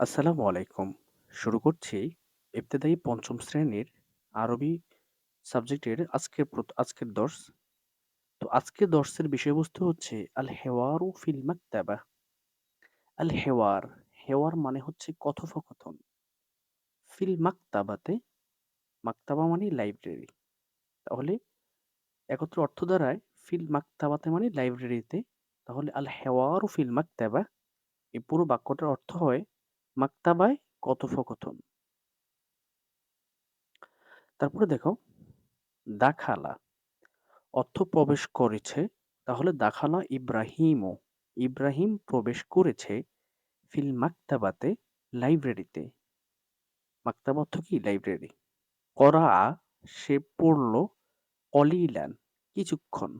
আসসালামু আলাইকুম। শুরু করছি ইবতেদায়ী পঞ্চম শ্রেণির আরবি সাবজেক্টের আজকের আজকের দর্শ তো আজকের দর্শের বিষয়বস্তু হচ্ছে আল হেওয়ারু ফিল মাকতাবা। আল হেওয়ার, হেওয়ার মানে হচ্ছে কথোপকথন। ফিল মাকতাবাতে, মাকতাবা মানে লাইব্রেরি। তাহলে একত্র অর্থ দ্বারায় ফিল মাকতাবাতে মানে লাইব্রেরিতে। তাহলে আল হেওয়ারু ফিল মাকতাবা এই পুরো বাক্যটার অর্থ হয় মাকতাবায় কথোপকথন। তারপরে দেখো, দাখালা। অর্থ প্রবেশ করেছে, তাহলে দাখালা ইব্রাহিমও। ইব্রাহিম প্রবেশ করেছে ফিল মাকতাবাতে, লাইব্রেরিতে। মাকতাবা অর্থ কি? লাইব্রেরি। করা, সে পড়ল অলিলান কিছুক্ষণ।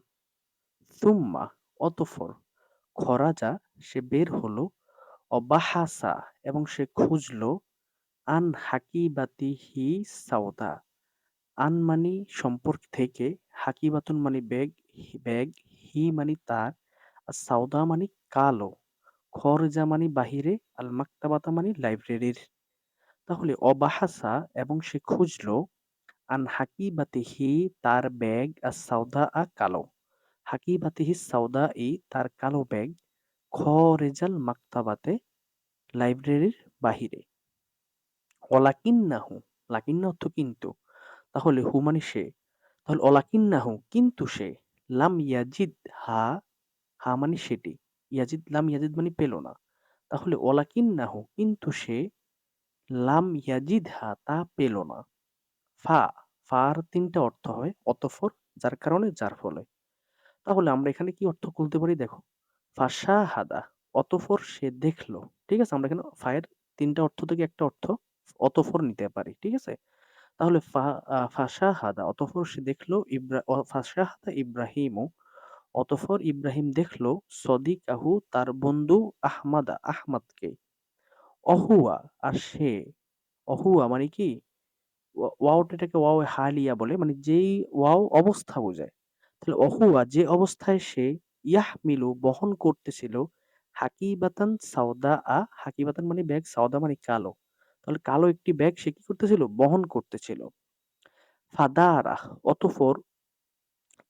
সুম্মা অতফর খরাজা, সে বের হলো অবাহাসা এবং সে খুঁজল, আন হাকিবাতিহি সাউদা আন মানি সম্পর্ক থেকে হাকিবাতুন মানি ব্যাগ ব্যাগ হি মানি তার, আর সাউদা মানি কালো। খরজা মানি বাহিরে, আল মাক্তাবাতা মানি লাইব্রেরির। তাহলে অবাহাসা এবং সে খুঁজলো, আন হাকিবাতিহি তার ব্যাগ আর সাউদা আ কালো। হাকিবাতিহি সাউদা ই তার কালো ব্যাগ খরেজাল মাক্তাবাতে লাইব্রেরির বাহিরে। অলাকিন্নাহু, লাকিন্না অর্থ কিন্তু, তাহলে হু মানে সে। তাহলে অলাকিন্নাহু কিন্তু সে, লাম ইয়াজিদ হা হা মানে সেটি। ইয়াজিদ, লাম ইয়াজিদ মানে পেল না। তাহলে অলাকিন অলাকিন্নাহু কিন্তু সে, লাম ইয়াজিদ হা, তা পেল না। ফা, ফার তিনটা অর্থ হয় অতফর যার কারণে যার ফলে। তাহলে আমরা এখানে কি অর্থ খুলতে পারি? দেখো ফাশা হাদা অতফর সে দেখল, ঠিক আছে? আমরা এখানে ফায়ের তিনটা অর্থ থেকে একটা অর্থ অতফর নিতে পারি, ঠিক আছে? তাহলে ফাশা হাদা অতফর সে দেখল ইব্রা ফাশা হাদা ইব্রাহিমও অতফর ইব্রাহিম দেখল সদিক আহু তার বন্ধু আহমাদা, আহমদকে। অহুয়া, আর সে, অহুয়া মানে কি? ওয়াওটাকে ওয়াও হালিয়া বলে মানে যেই ওয়াও অবস্থা বোঝায়। তাহলে অহুয়া যে অবস্থায় সে ইয়াহমিলু, বহন করতেছিল হাকিবাতান সাউদা আ হাকিবাতান মানে ব্যাগ সাউদা মানে কালো। তাহলে কালো একটি ব্যাগ সে কি করতেছিল? বহন করতেছিল। ফাদারা অতঃপর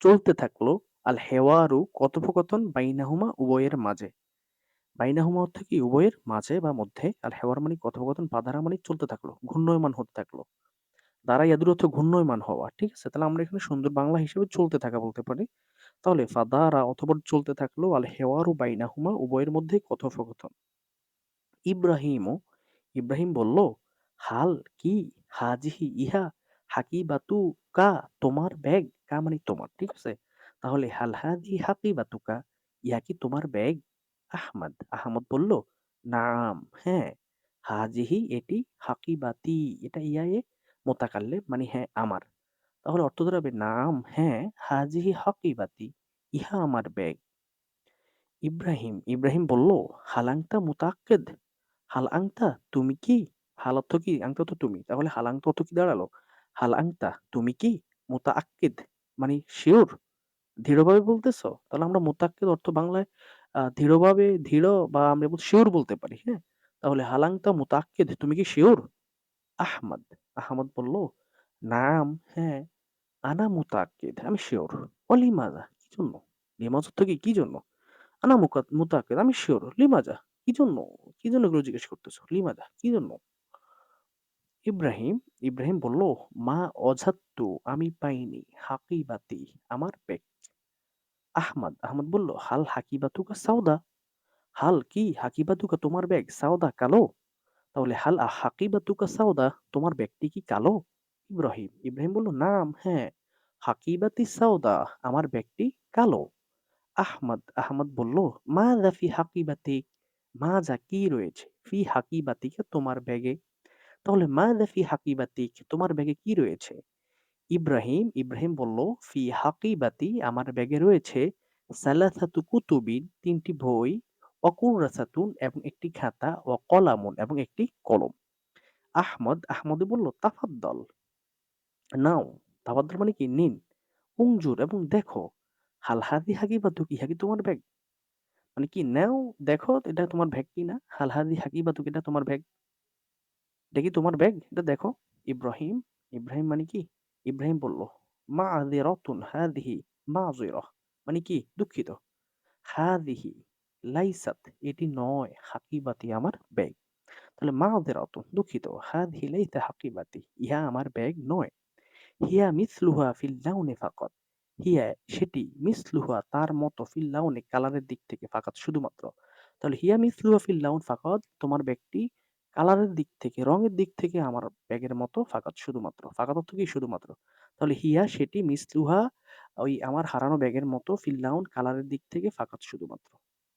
চলতে থাকল, আল হেওয়ারু, কথোপকথন বাইনাহুমা উভয়ের মাঝে। বাইনাহুমা অর্থ কি? উভয়ের মাঝে বা মধ্যে। আল হেওয়ার মানে কথোপকথন, ফাদারা মানে চলতে থাকল, ঘূর্ণয়মান হতে থাকল। দ্বারা ইয়াদুর অর্থ ঘূর্ণয়মান হওয়া, ঠিক আছে? তাহলে আমরা এখানে সুন্দর বাংলা হিসেবে চলতে থাকা বলতে পারি। তাহলে ফাদারা অথবা চলতে থাকল আল হেওয়ারু বাইনাহুমা উভয়ের মধ্যে কথোপকথন। ইব্রাহিমও, ইব্রাহিম বলল, হাল কি? হাজিহি ইহা? হাকিবাতু কা? তোমার ব্যাগ? কা মানে তোমার, ঠিক আছে? তাহলে হাল হাজি হাকি হাকিবাতুকা ইহা কি তোমার ব্যাগ? আহমদ আহমদ বলল, নাম হ্যাঁ। হাজিহি এটি হাকিবাতি, এটা ইয়া মোতাকাল্লে মানে হ্যাঁ আমার। তাহলে অর্থ দাঁড়াবে নাম হ্যাঁ হাজিহি হাকিবাতি ইহা আমার ব্যাগ ইব্রাহিম ইব্রাহিম বলল, হালাংতা মুতাক্কেদ হাল আংতা তুমি কি? হাল অর্থ কি? আংতা তো তুমি। তাহলে হাল আংতা অর্থ কি দাঁড়াল? হাল আংতা তুমি কি? মুতাআক্কিদ মানে শিওর, দৃঢ়ভাবে বলতেছো? তাহলে আমরা মুতাক্কিদ অর্থ বাংলায় দৃঢ়ভাবে, দৃঢ় বা আমরা শিওর বলতে পারি হ্যাঁ? তাহলে হালাংতা মুতাক্কিদ, তুমি কি শিওর? আহমদ আহমদ বলল নাম হ্যাঁ আনা মুতাক্কিদ আমি শিওর অলিমাজা, কি জন্য? লিমাজ অর্থ কি জন্য? আনা মুকাত আমি শিওর লিমাজা, কি জন্য? কি জন্য এগুলো জিজ্ঞেস করতেছো? লিমাজা, কি জন্য? ইব্রাহিম ইব্রাহিম বলল, মা অজাত্তু, আমি পাইনি, হাকিবাতি, আমার পেক আহমদ আহমদ বলল, হাল হাকিবাতুকা সাউদা হাল কি? হাকিবাতুকা তোমার ব্যাগ সাউদা কালো? তাহলে, হাল হাকিবাতুকা সাউদা তোমার ব্যাগটি কি কালো? ইব্রাহিম। ইব্রাহিম বলল, নাম হ্যাঁ হাকিবাতি সাউদা আমার ব্যাগটি কালো। আহমদ আহমদ বলল মা যা ফি হাকিবাতি মা যা কি রয়েছে? ফি হাকিবাতিকা তোমার ব্যাগে। তাহলে মা যা ফি হাকিবাতিক তোমার ব্যাগে কি রয়েছে? ইব্রাহিম ইব্রাহিম বলল, ফি হাকিবাতি, আমার ব্যাগে রয়েছে সালাসাতু কুতুবিন, তিনটি বই, অকুরাসাতুন এবং একটি খাতা, ও কলামুন এবং একটি কলম। আহমদ আহমদ বলল, তাফাদ্দল। নাও তাফাদ্দল মানে কি? নিন, উংজুর এবং দেখো, হাল হাদি হাকি বা দুকি হাকি তোমার ব্যাগ। মানে কি, নাও, দেখো, এটা তোমার ব্যাগ কিনা? হাল হাদি হাকিবাতুক এটা তোমার ব্যাগ। এটা কি তোমার ব্যাগ? এটা দেখো, ইব্রাহিম ইব্রাহিম মানে কি? ইব্রাহিম বলল মা আযিরাতুন হাদিহি মাযিরা মানে কি? দুঃখিত। হাদিহি লাইসাত এটি নয়, হাকিবাতি আমার ব্যাগ। তাহলে মাযিরাতুন, দুঃখিত। হাদিহি লাইসা হাকিবাতি ইহা আমার ব্যাগ নয়। হিয়া মিসলুহা ফিল লাউনি ফাকাত। হিয়া সেটি মিসলুহা তার মতো ফিল লাউনি কালারের দিক থেকে ফাকাত শুধুমাত্র। তাহলে হিয়া মিসলুহা ফিল লাউন ফাকাত তোমার ব্যাগটি কালারের দিক থেকে, রঙের দিক থেকে আমার ব্যাগের মতো ফাকাত শুধুমাত্র। ফাকাত অর্থ কি শুধুমাত্র? তাহলে হিয়া সেটি মিসলুহা ওই আমার হারানো ব্যাগের মতো ফিল লাউন কালারের দিক থেকে ফাকাত শুধুমাত্র।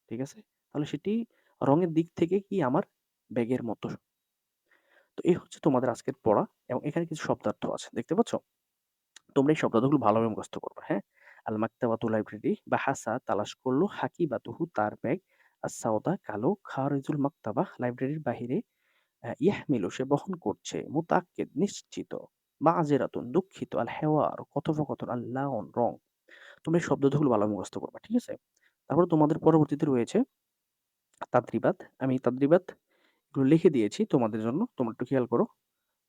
ঠিক আছে? তাহলে সেটি রঙের দিক থেকে কি আমার ব্যাগের মতো তো এই হচ্ছে তোমাদের আজকের পড়া এবং এখানে কিছু শব্দার্থ আছে, দেখতে পাচ্ছ? তোমরা এই শব্দার্থগুলো ভালোভাবে মুখস্থ করবে হ্যাঁ? আল মাকতাবাতু লাইব্রেরি বা হাসা তালাশ করল হাকি বাতুহু তার ব্যাগ। আর সাউদা কালো খারিজুল মাকতাবা লাইব্রেরির বাহিরে ইয়াহমিলু সে বহন করছে। মুতাক্কিদ, নিশ্চিত। মাজেরাতুন দুঃখিত। আল হেওয়ার, কথোপকথন, আল লাউন, রং। তোমরা এই শব্দগুলো ভালো মুখস্থ করবে, ঠিক আছে? তারপরে তোমাদের পরবর্তীতে রয়েছে তাদ্রিবাদ আমি তাদ্রিবাদ লিখে দিয়েছি তোমাদের জন্য তোমরা একটু খেয়াল করো।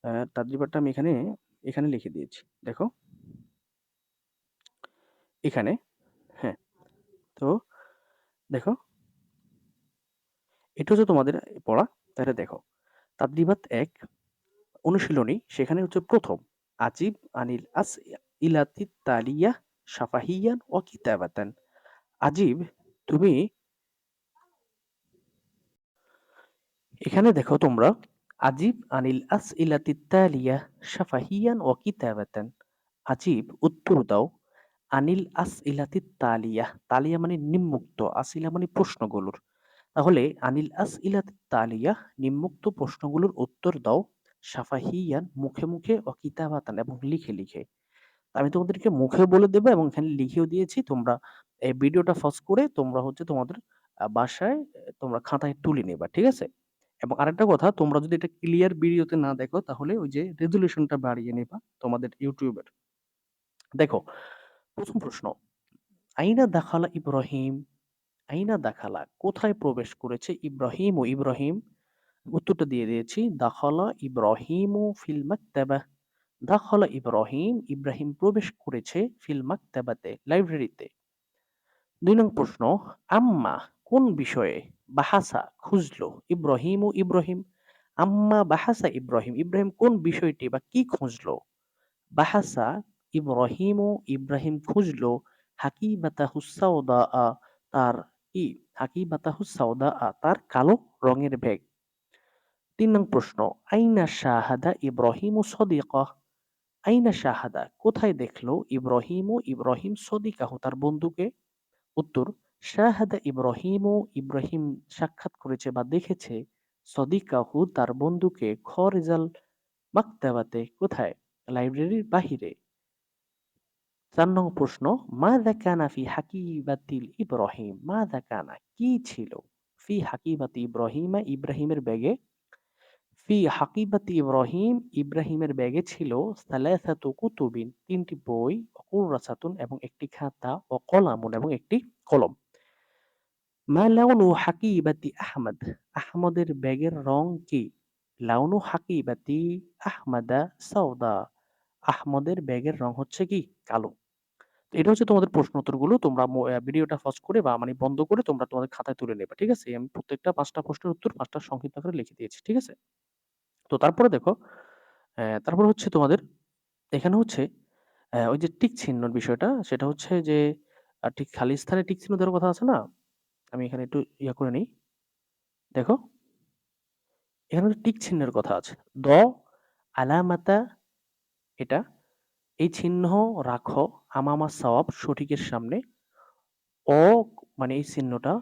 আহ, তাদ্রিবাতটা আমি এখানে এখানে লিখে দিয়েছি দেখো। এখানে হ্যাঁ তো দেখো। এটা হচ্ছে তোমাদের পড়া তাহলে দেখো। তাদ্রিবাত এক অনুশীলনী সেখানে হচ্ছে প্রথম আজিব আনিল আস ইলাতি তালিয়া সাফাহিয়ান ও কিতাবাতান। আজিব তুমি এখানে দেখো তোমরা, আজিব আনিল আস ইলাতি তালিয়া সাফাহিয়ান ও কিতাবাতান। আজিব, উত্তর দাও, আনিল আস ইলাতি তালিয়া। তালিয়া মানে নিম্মুক্ত আসিলা মানে প্রশ্নগুলোর। তাহলে, আনিল আস ইলাতি তালিয়া, নিম্মুক্ত প্রশ্নগুলোর উত্তর দাও সাফাহিয়ান মুখে মুখে ও কিতাবাতান, এবং লিখে লিখে। আমি তোমাদেরকে মুখে বলে দেবো এবং এখানে লিখেও দিয়েছি, তোমরা এই ভিডিওটা ফস করে তোমরা হচ্ছে তোমাদের বাসায়, তোমরা খাতায় তুলে নেবা, ঠিক আছে? এবং আরেকটা কথা, তোমরা যদি এটা ক্লিয়ার ভিডিওতে না দেখো, তাহলে ওই যে রেজুলেশনটা বাড়িয়ে নেবা তোমাদের ইউটিউবের দেখো, প্রথম প্রশ্ন, আইনা দাখালা ইব্রাহিম, আইনা দাখালা কোথায় প্রবেশ করেছে? ইব্রাহিম ও ইব্রাহিম উত্তরটা দিয়ে দিয়েছি, দাখালা ইব্রাহিম ও ফিল মাকতাবা, দাখালা ইব্রাহিম ইব্রাহিম প্রবেশ করেছে ফিল মাকতাবাতে লাইব্রেরিতে দুই নং প্রশ্ন, আম্মা কোন বিষয়ে বাহাসা খুঁজলো? ইব্রাহিম ও ইব্রাহিম, আম্মা বাহাসা ইব্রাহিম ইব্রাহিম কোন বিষয়টি বা কি খুঁজলো? বাহাসা ইব্রাহিম ও ইব্রাহিম খুঁজলো হাকিবাতা হুসাউদা তার কি? হাকিবাতা হুসাউদা তার কালো রঙের ব্যাগ। তিন নং প্রশ্ন, আইনা শাহাদা ইব্রাহিম ও সদিকা? আইনা শাহাদা কোথায় দেখল ইব্রাহিম ও ইব্রাহিম সদিকাহু, তার বন্ধুকে? উত্তর শাহাদা ইব্রাহিম ও ইব্রাহিম সাক্ষাৎ করেছে বা দেখেছে, সদিকাহু তার বন্ধুকে খরিজাল মাকতাবাতে কোথায়? লাইব্রেরির বাহিরে। চার নং প্রশ্ন, মাযা কানা ফি হাকিবাতিল ইব্রাহিম? মাযা কানা, কি ছিল? ফি হাকিবাতি ইব্রাহিমা, ইব্রাহিমের ব্যাগে? ফি হাকিবাতি ইব্রাহিম, ইব্রাহিমের ব্যাগে ছিল সালাসাতু কুতুবিন, তিনটি বই কুররাসাতুন এবং একটি খাতা, ও কলামুন এবং একটি কলম। মা লাউনু হাকিবাতি আহমদ। আহমদের ব্যাগের রং কি? লাউনু হাকিবাতি আহমাদা সাউদা আহমদের ব্যাগের রং হচ্ছে কি? কালো। এটা হচ্ছে তোমাদের প্রশ্ন উত্তরগুলো। তোমরা ভিডিওটা ফজ করে বা মানে বন্ধ করে তোমরা তোমাদের খাতায় তুলে নেবে, ঠিক আছে? আমি প্রত্যেকটা পাঁচটা প্রশ্নের উত্তর পাঁচটা সংক্ষিপ্ত করে লিখে দিয়েছি, ঠিক আছে? তো তারপরে দেখো তারপর হচ্ছে তোমাদের এখানে হচ্ছে ওই যে টিক চিহ্নর বিষয়টা, সেটা হচ্ছে যে ঠিক খালি স্থানে টিক চিহ্ন দেওয়ার কথা আছে না? আমি এখানে একটু ইয়া করে নিই। দেখো, এখানে টিক চিহ্নের কথা আছে। দ, আলামাতা, এটা, এই চিহ্ন রাখো, আমামা সওয়াব, সঠিকের সামনে। অ মানে এই চিহ্নটা,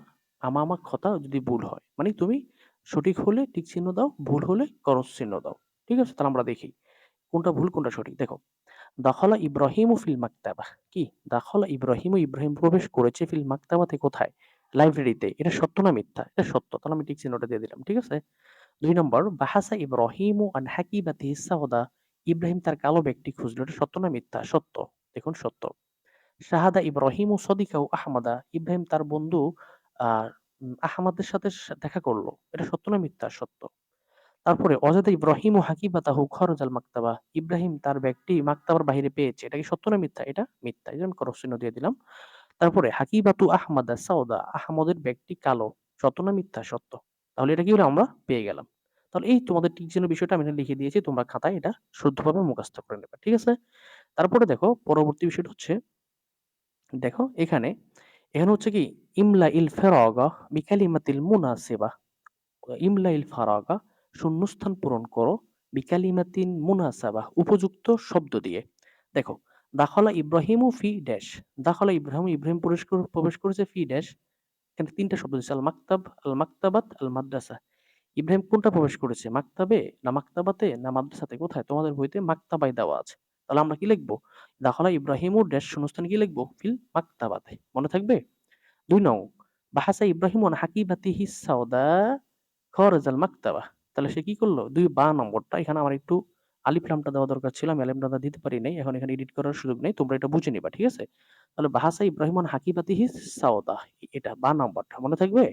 আমামা খতা যদি ভুল হয় মানে তুমি সঠিক হলে টিক চিহ্ন দাও, ভুল হলে করস চিহ্ন দাও। ঠিক আছে? তাহলে আমরা দেখি, কোনটা ভুল, কোনটা সঠিক। দেখো, দাখলা ইব্রাহিম ফিল মাকতাবা। কি? দাখলা ইব্রাহিম ইব্রাহিম প্রবেশ করেছে ফিল মাকতাবাতে কোথায়? লাইব্রেরিতে এটা সত্য না মিথ্যা এটা সত্য তাহলে আমি টিক চিহ্নটা দিয়ে দিলাম, ঠিক আছে দুই নম্বর, বাহাসা ইব্রাহিম ও আন হাকিবাতি সাওদা ইব্রাহিম তার কালো ব্যক্তি খুঁজলো এটা সত্য না মিথ্যা সত্য দেখুন, সত্য শাহাদা ইব্রাহিম ও সদিকাউ আহমদা ইব্রাহিম তার বন্ধু আহমাদের সাথে দেখা করল এটা সত্য না মিথ্যা? সত্য। তারপরে অজাদা ইব্রাহিম ও হাকিবা তাহু খরাজাল মাকতাবা। ইব্রাহিম তার ব্যাগটি মাকতাবার বাহিরে পেয়েছে। এটা কি সত্য না মিথ্যা? এটা মিথ্যা। এই যে আমি ক্রস দিয়ে দিলাম। তারপরে হাকিবাতু আহমাদা সাওদা। আহমদের ব্যাগটি কালো। সত্য না মিথ্যা? সত্য। তাহলে এটা কি হলো? আমরা পেয়ে গেলাম। তাহলে এই তোমাদের টিক চিহ্নের বিষয়টা আমি এখানে লিখে দিয়েছি। তোমরা খাতায় এটা শুদ্ধভাবে মুখস্থ করে নেবে ঠিক আছে? তারপরে দেখো পরবর্তী বিষয়টা হচ্ছে দেখো এখানে, এখানে হচ্ছে কি ইমলা ইল ফেরাগা বিকালিমাতিল মুনাসিবা। ইমলা ইল ফারাগা শূন্যস্থান পূরণ করো বিকালিমাতিন মুনাসাবা উপযুক্ত শব্দ দিয়ে। দেখো দাখালা ইব্রাহিমু ফি ড্যাশ। দাখলা ইব্রাহিম ইব্রাহিম প্রবেশ করেছে ফি ড্যাশ। এখানে ৩ টা শব্দ দিচ্ছে আল মাকতাব, আল মাকতাবাত, আল মাদ্রাসা। ইব্রাহিম কোনটা প্রবেশ করেছে? মাকতাবে না মাকতাবাতে না মাদ্রাসাতে? কোথায়? তোমাদের বইতে মাকতাবায় দেওয়া আছে। তাহলে আমরা কি লিখব দাখলা ইব্রাহিম ও ড্যাশ শূন্যস্থানে কি লিখব ফিল মাকতাবাতে। মনে থাকবে? ২ নং বাহাসা ইব্রাহিমু আন হাকিবাতিহি সাওদা খরাজাল মাকতাবা। তাহলে সে কি করল? দুই বা নম্বরটা এখানে আমার একটু আলিফ লামটা দেওয়া দরকার ছিল। আমি আলিফ লামটা দিতে পারি নাই। এখন এখানে এডিট করার সুযোগ নেই। তোমরা এটা বুঝে নিবা। ঠিক আছে? তাহলে বাহাসা ইব্রাহিম আন হাকিবাতিহি সাওদা। এটা বা নম্বরটা মনে থাকবে?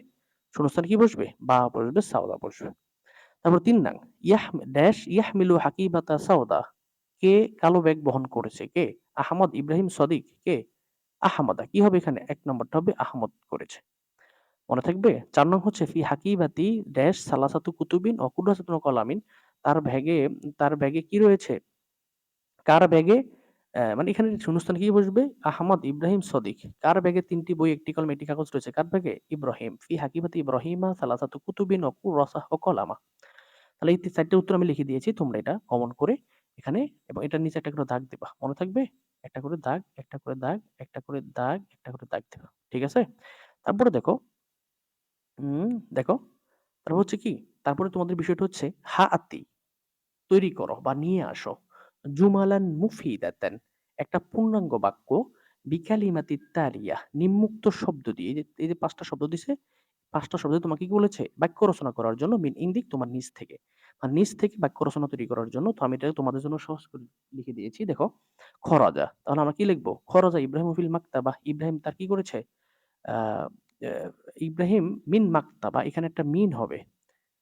শূন্যস্থানে কি বসবে? বা বসবে, সাওদা বসবে। তারপর ৩ নং ইয়াহ ড্যাশ ইয়াহমিলু হাকিবাতা সাওদা। কে কালো ব্যাগ বহন করেছে? কে? আহমদ ইব্রাহিম সদিক। কে? আহমদা। কি হবে এখানে? এক নম্বরটা হবে আহমদ করেছে। মনে থাকবে? ৪ নং হচ্ছে ফি হাকিবাতি ড্যাশ সালাসাতু কুতুবিন ও কলামিন। তার ব্যাগে তার ব্যাগে কি রয়েছে? কার ব্যাগে মানে এখানে শূন্যস্থানে কি বসবে? আহমদ ইব্রাহিম সদিক। কার ব্যাগে ৩ টি বই, ১ টি কলম, ১ টি কাগজ রয়েছে? কার ব্যাগে? ইব্রাহিম। ফি হাকিবাতি ইব্রাহিমা সালাসাতু কুতুবিন ও কুররাসাহ ও কলামা। তাহলে এই ৪ টে উত্তর আমি লিখে দিয়েছি। তোমরা এটা কমন করে এখানে এবং এটার নিচে একটা করে দাগ দিবা। মনে থাকবে? একটা করে দাগ, একটা করে দাগ, একটা করে দাগ, একটা করে দাগ দেবা ঠিক আছে? তারপরে দেখো হুম, দেখো। তারপর হচ্ছে কি? তারপরে তোমাদের বিষয়টা হচ্ছে হাআতি তৈরি করো বা নিয়ে আসো। জুমালান মুফিদাতান একটা পূর্ণাঙ্গ বাক্য বিকালিমাতিত তালিয়া নিম্মুক্ত শব্দ দিয়ে এই যে এই যে ৫ টা শব্দ দিছে, ৫ টা শব্দ তোমাকে কি বলেছে? বাক্য রচনা করার জন্য মিন ইনদিক তোমার নিজ থেকে। আর নিজ থেকে বাক্য রচনা তৈরি করার জন্য তো আমি এটা তোমাদের জন্য সহজ করে লিখে দিয়েছি। দেখো খরাজা। তাহলে আমরা কি লিখব? খরাজা ইব্রাহিম ফিল মাকতাবাহ ইব্রাহিম তার কি করেছে? ইব্রাহিম মিন মাকতাবা এখানে একটা মিন হবে।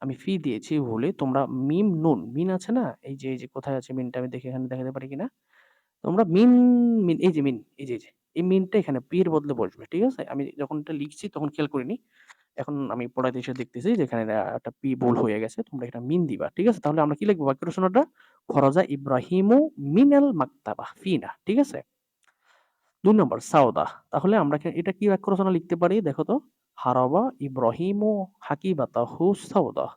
আমি ফি দিয়েছি ভুলে। তোমরা মিম নুন, মিন আছে না? এই যে এই যে কোথায় আছে মিনটা আমি দেখে এখানে দেখাতে পারি কিনা? তোমরা মিন, মিন এই যে মিন, এই যে, এই যে। এই মিনটা এখানে পি এর বদলে বসবে। ঠিক আছে? আমি যখন এটা লিখছি তখন খেয়াল করিনি। এখন আমি পড়াইতে এসে দেখতেছি যে এখানে একটা পি ভুল হয়ে গেছে। তোমরা এটা মিন দিবা। ঠিক আছে? তাহলে আমরা কি লিখব বাক্য রচনাটা? খরাজা ইব্রাহিমু মিনাল মাকতাবা ফি না। ঠিক আছে? ২ নম্বর সাওদা। তাহলে আমরা এটা কি বাক্য রচনা লিখতে পারি? দেখো তো। হারাবা ইব্রাহিমু হাকিবাতাহু সাওদা।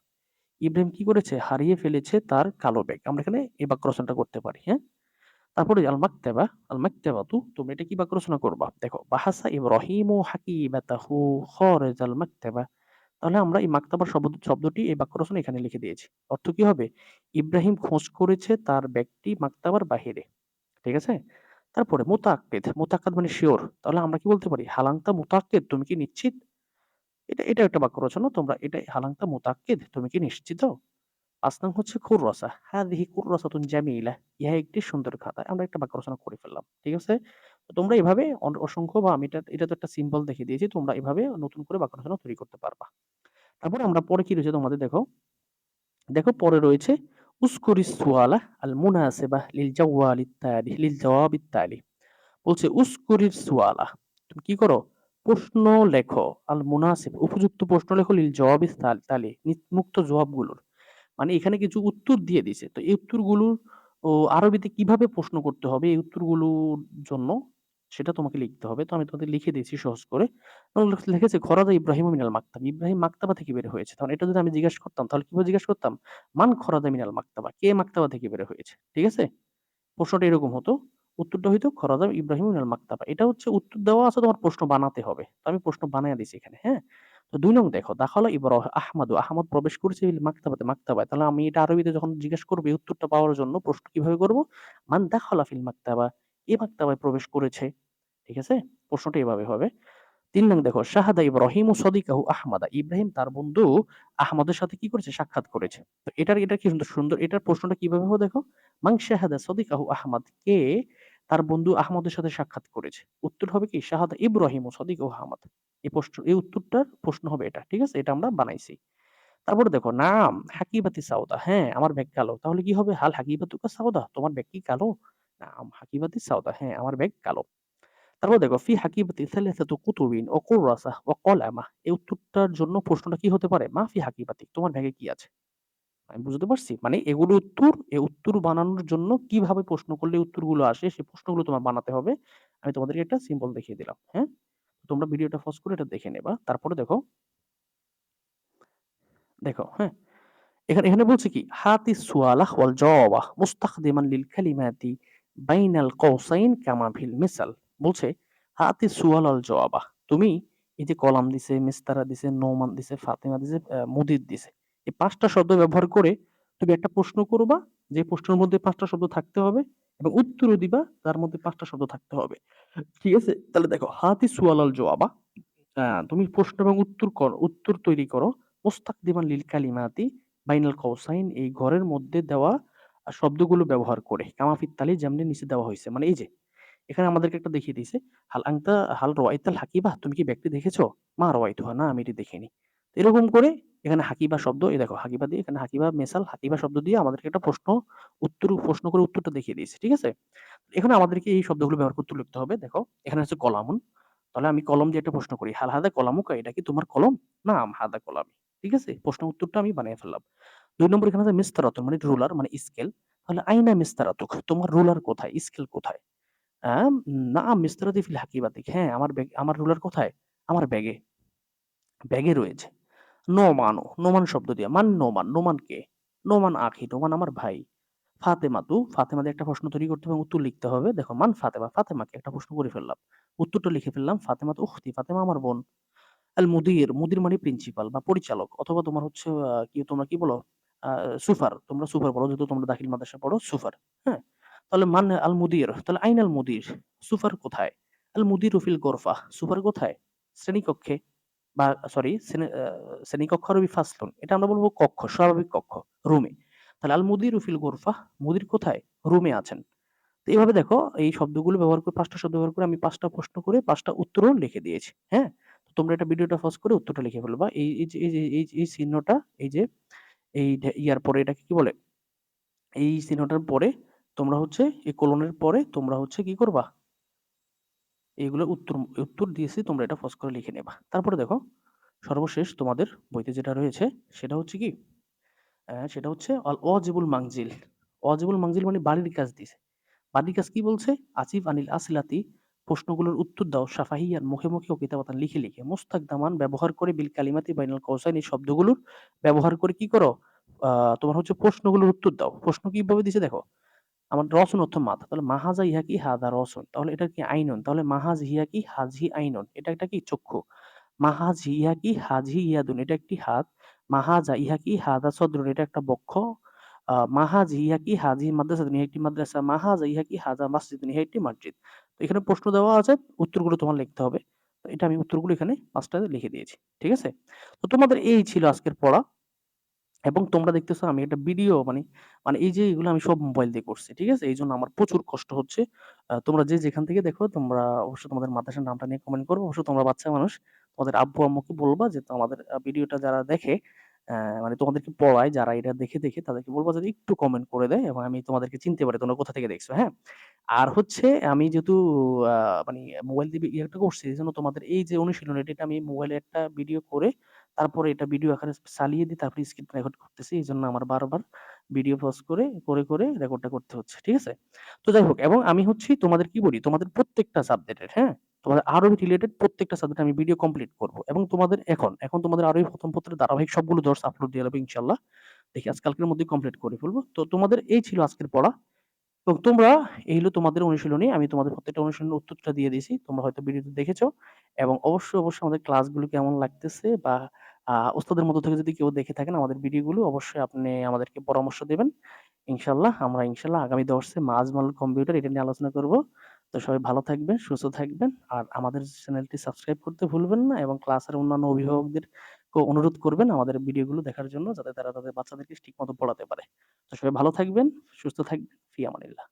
ইব্রাহিম কি করেছে? হারিয়ে ফেলেছে তার কালো ব্যাগ। আমরা এখানে এই বাক্য রচনাটা করতে পারি। হ্যাঁ? তারপরে আল মাকতাবা, আল মাকতাবাতু তোমরা এটা কি বাক্য রচনা করবা? দেখো বাহাসা ইব্রাহিম ইব্রাহিমু হাকিবাতাহু খারিজাল মাকতাবা। তাহলে আমরা এই মাকতাবার শব্দ শব্দটি এই বাক্য রচনা এখানে লিখে দিয়েছি। অর্থ কি হবে? ইব্রাহিম খোঁজ করেছে তার ব্যাগটি মাকতাবার বাহিরে। ঠিক আছে? তারপরে মুতাআক্কিদ, মুতাআক্কিদ মানে শিওর তাহলে আমরা কি বলতে পারি? হালাংতা মুতাআক্কিদ তুমি কি নিশ্চিত? এটা এটা একটা বাক্য রচনা। তোমরা এটা হালাংতা মুতাআক্কিদ তুমি কি নিশ্চিত? ৫ নং হচ্ছে কুররাসা। হাযিহি কুররাসাতুন জামিলা। ইহা একটি সুন্দর খাতা। আমরা একটা বাক্য রচনা করে ফেললাম। ঠিক আছে? তোমরা এভাবে অসংখ্য বা আমি এটা এটা তো একটা সিম্বল দেখিয়ে দিয়েছি। তোমরা এভাবে নতুন করে বাক্য রচনা তৈরি করতে পারবা। তারপরে আমরা পরে কি রয়েছে তোমাদের দেখো। দেখো পরে রয়েছে উযকুরিস সুয়ালা আল মুনাসিবাহ লিল জাওয়ালিত তালি লিল জাওয়াবিত তালি। বলছে উযকুরিস সুয়ালা। তুমি কি করো? প্রশ্ন লেখো। আল মুনাসিব উপযুক্ত প্রশ্ন লেখো লিল জাওয়াবিত তাল মুক্ত জবাবগুলোর। মানে এখানে কিছু উত্তর দিয়ে দিছে। তো এই উত্তরগুলোর আরবিতে কীভাবে প্রশ্ন করতে হবে এই উত্তরগুলোর জন্য সেটা তোমাকে লিখতে হবে। তো আমি তোমাদের লিখে দিয়েছি সহজ করে। লিখেছে খরাজা ইব্রাহিমু মিনাল মাকতাব। ইব্রাহিম মাকতাবা থেকে বের হয়েছে। তখন এটা যদি আমি জিজ্ঞাসা করতাম, তাহলে কীভাবে জিজ্ঞাসা করতাম? মান খরাজা মিনাল মাকতাবা। কে মাকতাবা থেকে বের হয়েছে? ঠিক আছে? প্রশ্নটা এরকম হতো। উত্তরটা হইতো খরাজা ইব্রাহিম মিনাল মাকতাবা। এটা হচ্ছে উত্তর দেওয়া আছে, তোমার প্রশ্ন বানাতে হবে। তো আমি প্রশ্ন বানাইয়া দিছি এখানে। হ্যাঁ? তো ২ নং দেখো, দাখালা ইব্রাহ, আহমাদু আহমদ প্রবেশ করেছে মাকতাবাতে, মাকতাবায়। তাহলে আমি এটা আরবিতে যখন জিজ্ঞেস করব উত্তরটা পাওয়ার জন্য প্রশ্ন কীভাবে করব? মান দাখালা ফিল মাকতাবা। এ মাকতাবায় প্রবেশ করেছে। ঠিক আছে? প্রশ্নটা এভাবে হবে। ৩ নং দেখো শাহাদা ইব্রাহিমু সদিকাহু আহমাদা। ইব্রাহিম তার বন্ধু আহমদের সাথে কি করেছে? সাক্ষাৎ করেছে। তো এটার এটা কি সুন্দর, এটার প্রশ্নটা কীভাবে হবে দেখো। মান শাহাদা সদিকাহু। কে তার বন্ধু আহমদের সাথে সাক্ষাৎ করেছে? উত্তর হবে কি? শাহাদা ইব্রাহিমু সদিকাহু আহমদ। এই প্রশ্ন এই উত্তরটার প্রশ্ন হবে এটা। ঠিক আছে? এটা আমরা বানাইছি। তারপরে দেখো নাম হাকিবাতি সাউদা। হ্যাঁ, আমার ব্যাগ কালো। তাহলে কি হবে? হাল হাকিবাতুকা সাউদা? তোমার ব্যাগ কি কালো? নাম হাকিবাতি সাউদা। হ্যাঁ, আমার ব্যাগ কালো। তারপর দেখো ফি হাকিবাতি সালাসাতু কুতুবিন ওয়া কুররাসাহ ওয়া কলামা। এই উত্তরটার জন্য প্রশ্নটা কি হতে পারে? মা ফি হাকিবাতি? তোমার ব্যাগে কি আছে? আমি বুঝতে পারছি? মানে এগুলো উত্তর, এই উত্তর বানানোর জন্য কীভাবে প্রশ্ন করলে উত্তরগুলো আসে, সেই প্রশ্নগুলো তোমার বানাতে হবে। আমি তোমাদেরকে একটা সিম্বল দেখিয়ে দিলাম। হ্যাঁ? তোমরা ভিডিওটা পজ করে এটা দেখে নেবা। তারপরে দেখো দেখো, হ্যাঁ? এখানে এখানে বলছে কি? হাতি সুয়ালাহ ওয়াল জাওয়াবাহ মুস্তাখদিমান লিল কালিমাতি বাইনাল কওসাইন কামা ফিল মিসাল। বলছে হাতি সুয়াল ওয়াল জাওয়াবাহ। তুমি এই যে কলাম দিছে, মিসতারা দিছে, নোমান দিছে, ফাতেমা দিছে, মুদির দিছে। এই ৫ টা শব্দ ব্যবহার করে তুমি একটা প্রশ্ন করবা, যে প্রশ্নের মধ্যে ৫ টা শব্দ থাকতে হবে এবং উত্তরও দিবা, তার মধ্যে পাঁচটা শব্দ থাকতে হবে। ঠিক আছে? তাহলে দেখো হাতি সুয়াল ওয়াল জাওয়াবাহ আ তুমি প্রশ্ন এবং উত্তর কর উত্তর তৈরি করো মুস্তাকদিমান লিল কালিমাতি বাইনাল কওসাইন এই ঘরের মধ্যে দেওয়া শব্দগুলো ব্যবহার করে। কামা ফিত তালি যেমনি নিচে দেওয়া হইছে। মানে এই যে, এখানে আমাদেরকে একটা দেখিয়ে দিছে। হাল আনতা হাল রাআইতাল হাকিবাহ? তুমি কি ব্যাগটি দেখেছ? মা রাআইতুহা না আমি এটি দেখিনি। এরকম করে এখানে হাকিবা শব্দ এই দেখো হাকিবা দিয়ে এখানে হাকিবা মেসাল হাকিবা শব্দ দিয়ে আমাদেরকে একটা প্রশ্ন উত্তর প্রশ্ন করে উত্তরটা দেখিয়ে দিয়েছে। ঠিক আছে? এখানে আমাদেরকে এই শব্দগুলো ব্যবহার করতে লিখতে হবে। দেখো, এখানে হচ্ছে কলামুন। তাহলে আমি কলম দিয়ে একটা প্রশ্ন করি। হাল হাদা কলামুকা? এটা কি তোমার কলম? নাম হাদা কলামি। ঠিক আছে? প্রশ্ন উত্তরটা আমি বানিয়ে ফেললাম। ২ নম্বর এখানে আছে মিসতারাতুন মানে রুলার মানে স্কেল। তাহলে আইনা মিসতারাতুক? তোমার রুলার কোথায়? স্কেল কোথায়? নাআম মিসতারাতি ফিল হাকিবাতিক। হ্যাঁ, আমার ব্যাগ আমার রুলার কোথায়? আমার ব্যাগে। ব্যাগে রয়েছে। নোমানু, নোমান শব্দ দিয়ে। মান নোমান? নোমান কে? নোমান আখি, নোমান আমার ভাই। ফাতেমাতু, ফাতেমা দিয়ে একটা প্রশ্ন তৈরি করতে হবে উত্তর লিখতে হবে। দেখো মান ফাতেমা? ফাতেমাকে একটা প্রশ্ন করে ফেললাম। উত্তরটা লিখে ফেললাম। ফাতেমাতু উখতি, ফাতেমা আমার বোন। আল মুদির, মুদির মানে প্রিন্সিপাল বা পরিচালক অথবা তোমার হচ্ছে কি তোমরা কি বলো? আ সুপার, তোমরা সুপার বলো যেহেতু তোমরা দাখিল মাদ্রাসায় পড়ো সুপার। হ্যাঁ? তাহলে মান আল মুদির, তাহলে আইন আল মুদির? সুপার কোথায়? আল মুদিরু ফিল গোরফাহ, সুপার কোথায়? শ্রেণীকক্ষে বা সরি শ্রেণীকক্ষ আরবি ফাসলুন। এটা আমরা বলব কক্ষ, স্বাভাবিক কক্ষ, রুমে। তাহলে আল মুদিরু ফিল গোরফাহ, মুদির কোথায়? রুমে আছেন। তো এভাবে দেখো এই শব্দগুলো ব্যবহার করে পাঁচটা শব্দ ব্যবহার করে আমি পাঁচটা প্রশ্ন করে পাঁচটা উত্তরও লিখে দিয়েছি। হ্যাঁ? তোমরা এটা ভিডিওটা পজ করে উত্তরটা লিখে ফেলবা। এই এই এই চিহ্নটা এই যে এই ইয়ার পরে এটাকে কি বলে? এই চিহ্নটার পরে তোমরা হচ্ছে, এই কোলনের পরে তোমরা হচ্ছে কি করবা? এগুলোর উত্তর উত্তর দিয়েছি, তোমরা এটা পজ করে লিখে নেবা। তারপরে দেখো, সর্বশেষ তোমাদের বইতে যেটা রয়েছে, সেটা হচ্ছে কি? সেটা হচ্ছে অল ওয়াজিবুল মানজিল। ওয়াজিবুল মানজিল মানে বাড়ির কাজ দিছে। বাড়ির কাজ কি বলছে? আসিফ আনিল আসিলাতি প্রশ্নগুলোর উত্তর দাও সাফাহিয়ান মুখে, মুখে ও কিতাবাতান লিখে, লিখে। মুস্তাকদামান ব্যবহার করে বিল কালিমাতি বাইনাল কওসাইন এই শব্দগুলোর ব্যবহার করে কি করো? তোমার হচ্ছে প্রশ্নগুলোর উত্তর দাও। প্রশ্ন কীভাবে দিছে দেখো। আমার রসুন অর্থ মাথা। তাহলে মাহাজা ইহা কি? হাদা রসুন। তাহলে এটা কি আইনুন। তাহলে মাহাজ হিয়া কি? হাযহি আইনুন। এটা একটা কি? চক্ষু। মাহাজ ইহা কি? হাযহি ইয়াদুন। এটা একটি হাত। মাহাজা ইহা কি? হাদা সদরুন। এটা একটা বক্ষ। মাহাজ ইহা কি? হাজি মাদ্রাসা ইহা একটি মাদ্রাসা। মাহাজা ইহা কি? হাজা মাসজিদুন। ইহা একটি মসজিদ। এখানে প্রশ্ন দেওয়া আছে। উত্তরগুলো তোমার লিখতে হবে। এটা আমি উত্তরগুলো এখানে ৫ লিখে দিয়েছি। ঠিক আছে? তো তোমাদের এই ছিল আজকের পড়া। এবং তোমরা দেখতেছো আমি একটা ভিডিও মানে, মানে এই যে এগুলো আমি সব মোবাইল দিয়ে করছি। ঠিক আছে? এই জন্য আমার প্রচুর কষ্ট হচ্ছে। তোমরা যে যেখান থেকে দেখো তোমরা অবশ্যই তোমাদের মাদ্রাসার নামটা নিয়ে কমেন্ট করবা। অবশ্যই তোমরা বাচ্চা মানুষ। তোমাদের আব্বু-আম্মুকে বলবা যে তোমাদের ভিডিওটা যারা দেখে মানে তোমাদেরকে পড়ায় যারা এটা দেখে, দেখে তাদেরকে বলব যে একটু কমেন্ট করে দেয় এবং আমি তোমাদেরকে চিনতে পারি তোমরা কোথা থেকে দেখছ। হ্যাঁ? আর হচ্ছে আমি যেহেতু মানে মোবাইল দিয়ে ইয়েটা করছি এজন্য তোমাদের এই যে অনুশীলন এটা আমি মোবাইলে একটা ভিডিও করে তারপরে এটা ভিডিও আকারে চালিয়ে দিয়ে তারপরে স্ক্রিন রেকর্ড করতেছি। এই জন্য আমার বারবার ভিডিও পজ করে, করে, করে রেকর্ডটা করতে হচ্ছে। ঠিক আছে? তো যাই হোক এবং আমি হচ্ছি তোমাদের কি বলি তোমাদের প্রত্যেকটা সাবজেক্টের, হ্যাঁ? তোমাদের আরবি রিলেটেড প্রত্যেকটা সাবজেক্টে আমি ভিডিও কমপ্লিট করব। এবং তোমাদের এখন, এখন তোমাদের আরবি ১ম পত্রের ধারাবাহিক সবগুলো দর্স আপলোড দিয়ে দেব ইনশাআল্লাহ। দেখি আজ কালকের মধ্যেই কমপ্লিট করে ফেলব। তো তোমাদের এই ছিল আজকের পড়া। এবং তোমরা এই হলো তোমাদের অনুশীলনী। আমি তোমাদের প্রত্যেকটা অনুশীলনের উত্তরটা দিয়ে দিয়েছি। তোমরা হয়তো ভিডিওতে দেখেছ এবং অবশ্যই, অবশ্যই আমাদের ক্লাসগুলো কেমন লাগতেছে বা ওস্তাদের মধ্য থেকে যদি কেউ দেখে থাকেন আমাদের ভিডিওগুলো অবশ্যই আপনি আমাদেরকে পরামর্শ দেবেন ইনশাল্লাহ আমরা ইনশাল্লাহ আগামী দর্সে মাজমাল কম্পিউটার এটা নিয়ে আলোচনা করব। তো সবাই ভালো থাকবেন, সুস্থ থাকবেন। আর আমাদের চ্যানেলটি সাবস্ক্রাইব করতে ভুলবেন না এবং ক্লাসের অন্যান্য অভিভাবকদেরকে অনুরোধ করবেন আমাদের ভিডিওগুলো দেখার জন্য যাতে তারা তাদের বাচ্চাদেরকে ঠিকমতো পড়াতে পারে। তো সবাই ভালো থাকবেন, সুস্থ থাকবেন। ফি আমানিল্লাহ।